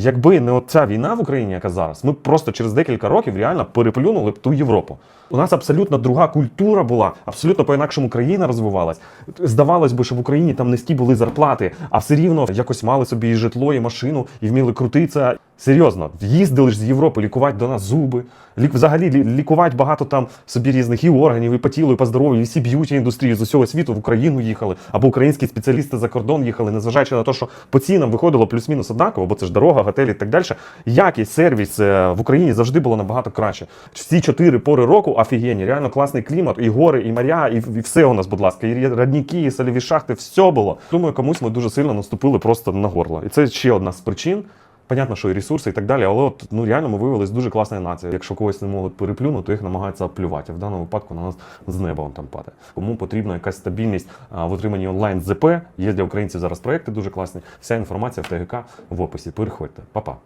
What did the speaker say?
Якби не оця війна в Україні, яка зараз, ми просто через декілька років реально переплюнули б ту Європу. У нас абсолютно друга культура була, абсолютно по-інакшому країна розвивалась. Здавалось би, що в Україні там низькі були зарплати, а все рівно якось мали собі і житло, і машину, і вміли крутитися. Серйозно, їздили ж з Європи лікувати до нас зуби, лік, взагалі лі- лікувати багато там собі різних і органів, і по тілу, і по здоров'ю, і всі б'юті індустрії з усього світу в Україну їхали, або українські спеціалісти за кордон їхали, незважаючи на те, що по цінам виходило плюс-мінус однаково, бо це ж дорога, готелі і так далі. Якість, сервіс е, в Україні завжди було набагато краще. Всі чотири пори року офігенні, реально класний клімат, і гори, і моря, і, і все у нас, будь ласка, і родніки, і сольові шахти, все було. Думаю, комусь ми дуже сильно наступили просто на горло. І це ще одна з причин. Понятно, що і ресурси, і так далі, але от ну реально ми виявилися дуже класна нація. Якщо когось не можуть переплюнути, то їх намагаються плювати. В даному випадку на нас з неба там падає. Кому потрібна якась стабільність в отриманні онлайн ЗП. Є для українців зараз проекти дуже класні. Вся інформація в ТГК в описі. Переходьте, Па-па.